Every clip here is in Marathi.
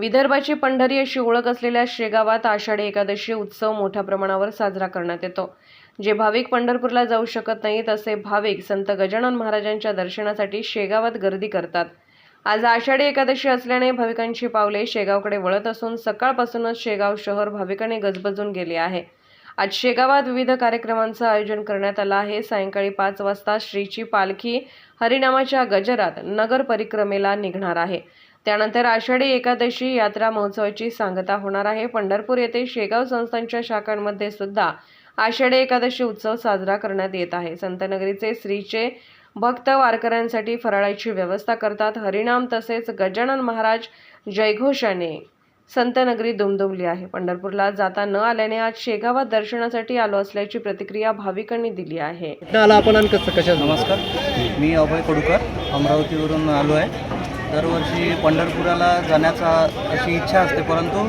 विदर्भाची पंढरी अशी ओळख असलेल्या शेगावात आषाढी एकादशी उत्सव मोठ्या प्रमाणावर साजरा करण्यात येतो. जे भाविक पंढरपूरला जाऊ शकत नाहीत असे भाविक संत गजानन महाराजांच्या दर्शनासाठी शेगावात गर्दी करतात. आज आषाढी एकादशी असल्याने भाविकांची पावले शेगावकडे वळत असून सकाळपासूनच शेगाव शहर भाविकाने गजबजून गेले आहे. आज शेगावात विविध कार्यक्रमांचं आयोजन करण्यात आलं आहे. सायंकाळी पाच वाजता श्रीची पालखी हरिनामाच्या गजरात नगर परिक्रमेला निघणार आहे. त्यानंतर आषाढी एकादशी यात्रा महोत्सवाची सांगता होणार आहे. पंढरपूर येथे शेगाव संस्थांच्या शाखांमध्ये सुद्धा आषाढी एकादशी उत्सव साजरा करण्यात येत आहे. संतनगरीचे श्रीचे भक्त वारकऱ्यांसाठी फराळाची व्यवस्था करतात. हरिनाम तसेच गजानन महाराज जयघोषाने संतनगरी दुमदुमली आहे. पंढरपूरला जाता न आल्याने आज शेगावात दर्शनासाठी आलो असल्याची प्रतिक्रिया भाविकांनी दिली आहे. आला आपण कसं कशा नमस्कार. मी अभय कडूकर अमरावतीवरून आलो आहे. दरवर्षी पंढरपुराला जाण्याचा अशी इच्छा असते परंतु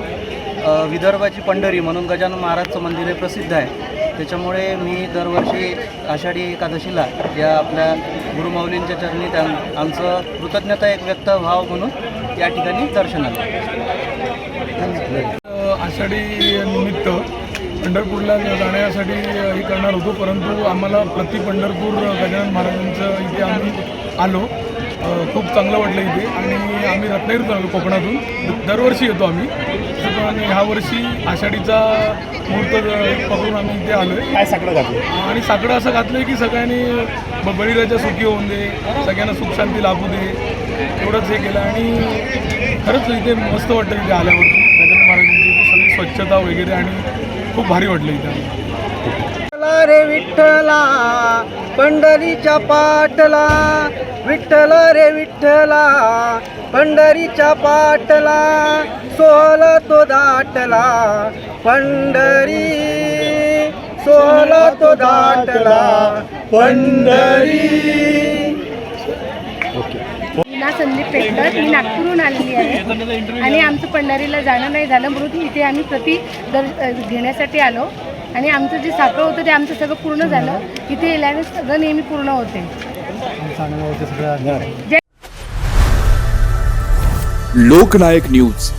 विदर्भाची पंढरी म्हणून गजानन महाराजचं मंदिर हे प्रसिद्ध आहे. त्याच्यामुळे मी दरवर्षी आषाढी एकादशीला या आपल्या गुरुमाऊलींच्या चरणी त्या आमचं कृतज्ञता एक व्यक्त व्हावं म्हणून या ठिकाणी दर्शनाला आषाढी निमित्त पंढरपूरला जाण्यासाठी हे करणार होतो परंतु आम्हाला प्रति पंढरपूर गजानन महाराजांचं इथे आम्ही आलो. खूप चांगलं वाटलं इथे. आणि आम्ही रत्नागिरीतून आलो कोकणातून. दरवर्षी येतो आम्ही. पण ह्या वर्षी आषाढीचा मुहूर्त पकडून आम्ही इथे आलो आहे काय साकडं घातलं आणि साकडं असं घातलं आहे की सगळ्यांनी बळीराजा सुखी होऊन दे सगळ्यांना सुखशांती लाभू दे. एवढंच हे केलं आणि खरंच इथे मस्त वाटतं इथे आल्यावर गजानन महाराजांची सगळी स्वच्छता वगैरे आणि खूप भारी वाटलं इथे रे विठ्ठला पंढरीच्या पाटला. विठ्ठल रे विठ्ठला पंढरीच्या पाटला. सोहल तो दाटला पंढरी. सोहल तो दाटला पंढरी. ना संदीप पेटकर मी नागपूरहून आलेली आहे. आणि आमचं पंढरीला जाणं नाही झालं म्हणून इथे आम्ही प्रति दर घेण्यासाठी आलो. आणि आमचं जे साखर होतं ते आमचं सगळं पूर्ण झालं. इथे येल्याने सगळं नेहमी पूर्ण होते. लोकनायक न्यूज.